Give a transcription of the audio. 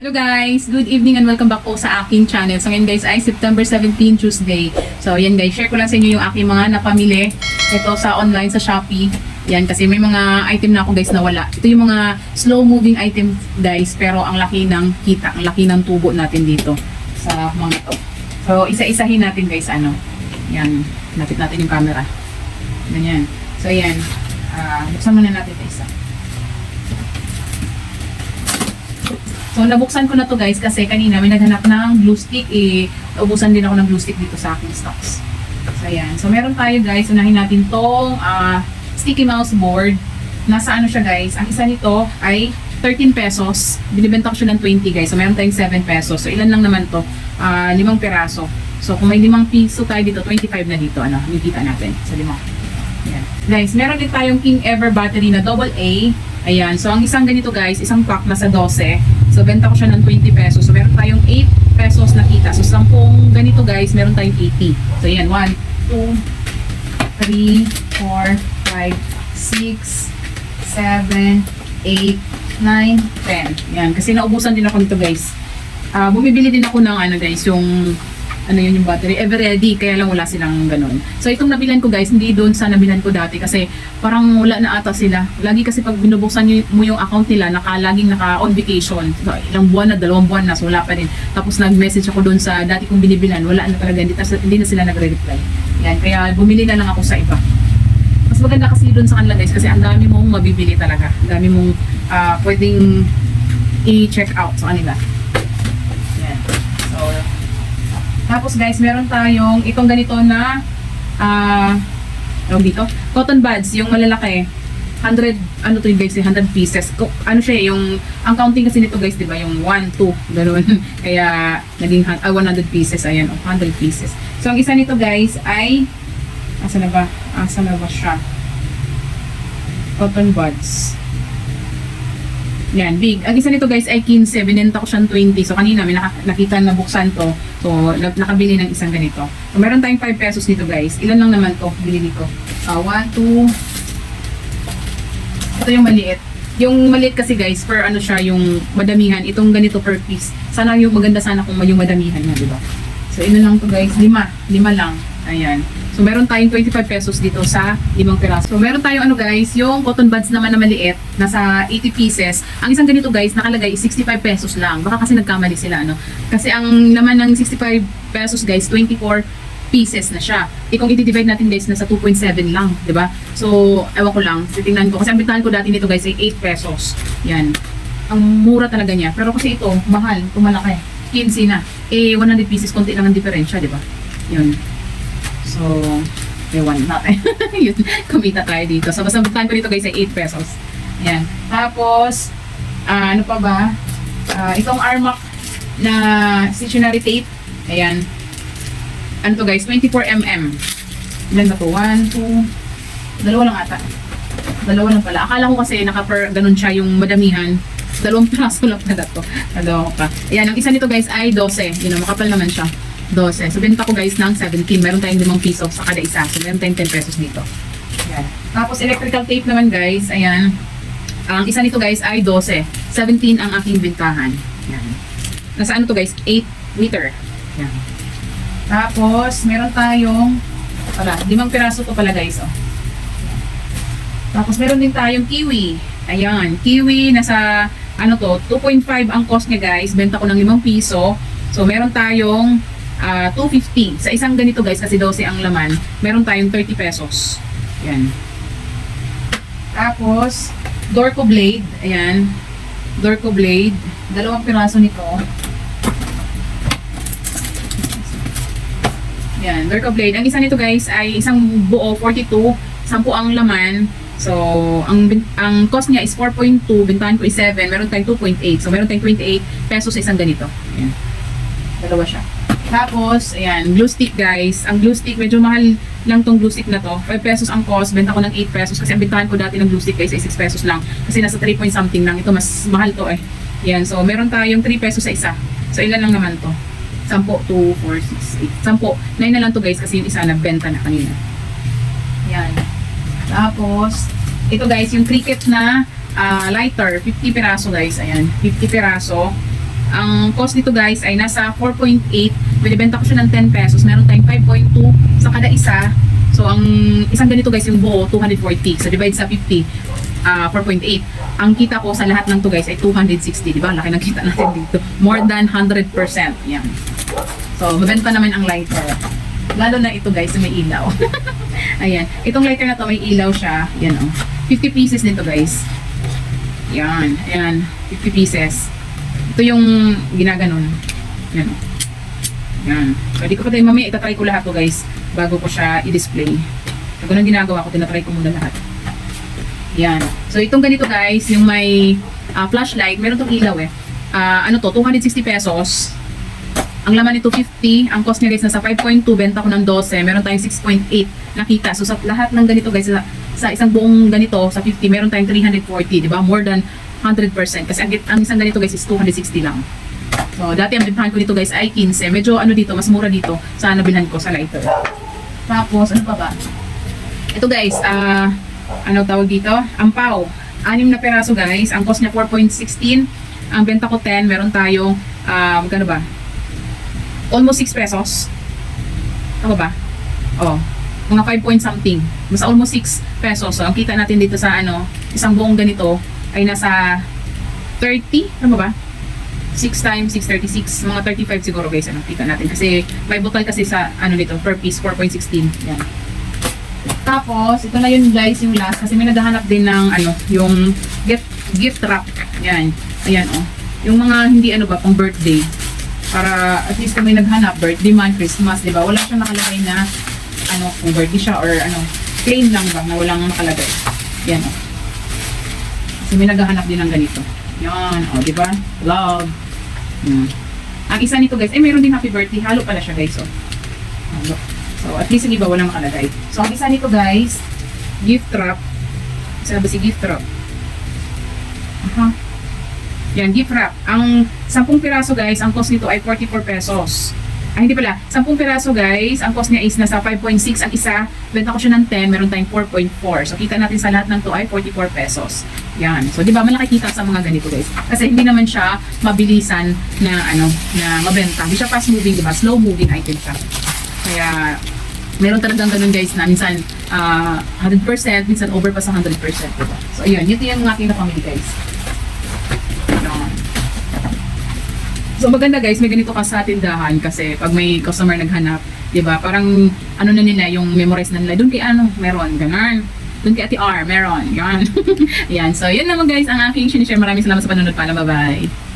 Hello guys! Good evening and welcome back po sa aking channel. So ngayon guys ay September 17, Tuesday. So yan guys, share ko lang sa inyo yung aking mga napamili. Ito sa online sa Shopee. Yan kasi may mga item na ako guys na wala. Ito yung mga slow moving item guys pero ang laki ng kita, ang laki ng tubo natin dito sa mga to. So isa-isahin natin guys ano. Yan, lapit natin yung camera. Ganyan. So yan, Ah, buksan muna natin ito isa. So, nabuksan ko na to guys kasi kanina may naghanap ng glue stick. Eh, naubusan din ako ng glue stick dito sa aking stocks. So, ayan. So, meron tayo guys. Unahin natin tong ah, sticky mouse board. Nasa ano siya guys. Ang isa nito ay 13 pesos. Binibenta ko siya ng 20 guys. So, meron tayong 7 pesos. So, ilan lang naman to? Ah, limang piraso. So, kung may limang piso tayo dito, 25 na dito. Ano, nakikita natin. So, limang. Ayan. Guys, meron din tayong King Ever battery na double A. Ayan. So, ang isang ganito guys, isang pack nasa 12. So, benta ko siya ng 20 pesos. So, meron tayong 8 pesos na kita. So, 10 ganito guys, meron tayong 80. So, ayan. 1, 2, 3, 4, 5, 6, 7, 8, 9, 10. Yan. Kasi naubusan din ako nito guys. Ah, bumibili din ako ng ano guys, yung ano yun yung battery, ever ready, kaya lang wala silang ganun. So itong nabilan ko guys, hindi doon sa nabilan ko dati kasi parang wala na ata sila. Lagi kasi pag binubuksan mo yung account nila, naka, laging naka on vacation. So, ilang buwan na, dalawang buwan na, so wala pa rin. Tapos nag-message ako doon sa dati kong binibilan, wala na talaga, hindi, hindi na sila nagre-reply. Yan, kaya bumili na lang ako sa iba. Mas maganda kasi doon sa kanila guys kasi ang dami mong mabibili talaga. Ang dami mong ah, pwedeng i-check out sa kanila. Yan. So, tapos guys, meron tayong itong ganito na ah tawag dito, cotton buds, yung malalaki. 100, ano to yun guys, eh, 100 pieces. Ko- Ano siya, eh, yung, ang counting kasi nito guys, di ba, yung 1, 2, gano'n. Kaya, naging ah, 100 pieces, ayan, oh, 100 pieces. So, ang isa nito guys ay, asa na ba? Asa na ba siya? Cotton buds. Yan, big. Ang isa nito guys ay 15, binenta ko siyang 20. So kanina may nakita na buksan to. So na- nakabili ng isang ganito. So meron tayong 5 pesos nito guys. Ilan lang naman to binili ko? Ah, 1, 2. Ito yung maliit. Yung maliit kasi guys, per ano siya, yung madamihan, itong ganito per piece. Sana yung maganda sana kung yung madamihan na, di ba? So, ino lang to guys, lima. Lima lang. Ayan. So, meron tayong 25 pesos dito sa limang piraso. So, meron tayong ano guys, yung cotton buds naman na maliit, nasa 80 pieces. Ang isang ganito guys, nakalagay is 65 pesos lang. Baka kasi nagkamali sila, ano. Kasi ang naman ng 65 pesos guys, 24 pieces na siya. Eh kung i-divide natin guys, nasa 2.7 lang, di ba? So, ewan ko lang, titingnan ko. Kasi ang bintahan ko dati nito guys ay 8 pesos. Yan. Ang mura talaga niya. Pero kasi ito, mahal, ito malaki. 15 na. Eh, 100 pieces, konti lang ang diferensya, di ba? Yun. So, ewan natin. Yun, kumita tayo dito. So, basta ko dito guys ay 8 pesos. Yan. Tapos, ah, ano pa ba? Ah, itong Armac na stationary tape. Ayan ano to guys, 24mm. Ilan ba to? 1, 2, dalawa lang ata. Dalawa lang pala. Akala ko kasi naka-per, ganun siya yung madamihan. Dalawang piraso lang pala to. Dalawa pa. Ayan, ang isa nito guys ay 12. Yun makapal naman siya. 12. So, binta ko guys ng 17. Meron tayong 5 piso sa kada isa. So, meron tayong 10 pesos dito. Ayan. Tapos, electrical tape naman guys. Ayan. Ang isa nito guys ay 12. 17 ang aking bintahan. Ayan. Nasa ano to guys? 8 meter. Ayan. Tapos, meron tayong, wala, limang piraso to pala guys, oh. Tapos, meron din tayong kiwi. Ayan, kiwi, nasa, ano to, 2.5 ang cost niya guys. Benta ko ng 5 piso. So, meron tayong ah, 250. Sa isang ganito guys, kasi 12 ang laman, meron tayong 30 pesos. Ayan. Tapos, Dorco Blade. Ayan. Dorco Blade. Dalawang piraso nito. Yan, Lurka Blade. Ang isa nito guys ay isang buo 42, 10 ang laman. So, ang ang cost niya is 4.2, bintahan ko is 7, meron tayong 2.8. So, meron tayong 28 pesos sa isang ganito. Ayan. Dalawa siya. Tapos, ayan, glue stick guys. Ang glue stick, medyo mahal lang tong glue stick na to. 5 pesos ang cost, benta ko ng 8 pesos kasi ang bintahan ko dati ng glue stick guys ay 6 pesos lang. Kasi nasa 3 point something lang. Ito mas mahal to eh. Yan, so meron tayong 3 pesos sa isa. So, ilan lang naman to? 10, 2, 4, 6, 8. 10. 9 na lang to guys kasi yung isa nagbenta na kanina. Yan. Tapos, ito guys, yung cricket na ah, lighter, 50 piraso guys. Ayan, 50 piraso. Ang cost nito guys ay nasa 4.8. Binibenta ko siya ng 10 pesos. Meron tayong 5.2 sa kada isa. So, ang isang ganito guys, yung buo, 240. So, divide sa 50, ah 4.8. Ang kita ko sa lahat ng to guys ay 260. Di ba? Laki ng kita natin dito. More than 100%. Yan. So, mabenta naman ang lighter. Lalo na ito guys, may ilaw. Ayan. Itong lighter na to, may ilaw siya. Yan oh. 50 pieces nito guys. Yan. Ayan. 50 pieces. Ito yung ginaganon. Yan oh. Yan. So, di ko pa tayo mamaya itatry ko lahat to guys bago ko siya i-display. So, ganun ginagawa ko, tinatry ko muna lahat. Yan. So, itong ganito guys, yung may ah, flashlight, meron tong ilaw eh. Ah, ano to, 260 pesos. Ang laman nito 50, ang cost niya guys nasa 5.2, benta ko ng 12, meron tayong 6.8 nakita. So sa lahat ng ganito guys, sa, sa isang buong ganito, sa 50, meron tayong 340, di ba? More than 100%. Kasi ang, ang isang ganito guys is 260 lang. So dati ang bintahan ko dito guys ay 15. Medyo ano dito, mas mura dito sa nabilhan ko sa lighter. Tapos, ano pa ba? Ito guys, ah, ano tawag dito? Ampaw. Anim na peraso guys. Ang cost niya 4.16. Ang benta ko 10. Meron tayong, ah, magkano ba? Almost 6 pesos. Tama ba? Oh, mga 5 point something. Basta almost 6 pesos. So, ang kita natin dito sa ano, isang buong ganito ay nasa 30. Tama ba? 6 times 636. Mga 35 siguro guys. Anong kita natin? Kasi may butal kasi sa ano nito, per piece 4.16. Yan. Tapos, ito na yun guys, yung last. Kasi may naghahanap din ng ano, yung gift, gift wrap. Yan. Ayan oh. Yung mga hindi ano ba, pang birthday. Para at least kung may naghanap, birthday man, Christmas, di ba? Wala siyang nakalagay na ano, kung birthday siya or ano, plain lang ba na walang nakalagay. Yan oh. Kasi may naghahanap din ng ganito. Yan, oh, di ba? Love. Yan. Ang isa nito guys, eh meron din happy birthday. Halo pala siya guys, oh. Halo. So, at least yung iba walang nakalagay. So, ang isa nito guys, gift wrap. Isa ba si gift wrap? Aha. Yan, gift wrap. Ang 10 piraso guys, ang cost nito ay 44 pesos. Ay, hindi pala. 10 piraso guys, ang cost niya is nasa 5.6 ang isa. Benta ko siya ng 10, meron tayong 4.4. So, kita natin sa lahat ng to ay 44 pesos. Yan. So, di ba malaki kita sa mga ganito guys. Kasi hindi naman siya mabilisan na ano, na mabenta. Hindi siya fast moving, di ba? Slow moving item siya. Kaya, meron talagang ganun guys na minsan ah, 100%, minsan over pa sa 100%. Diba? So, ayun. Yun yung aking napamili guys. Yan. So maganda guys, may ganito ka sa tindahan kasi pag may customer naghanap, 'di ba? Parang ano na nila yung memorize na nila. Doon kay ano, meron ganun. Doon kay Ate R, meron. Yan. Yan. So, yun naman guys ang aking sinishare. Maraming salamat sa panonood. Paalam. Bye-bye.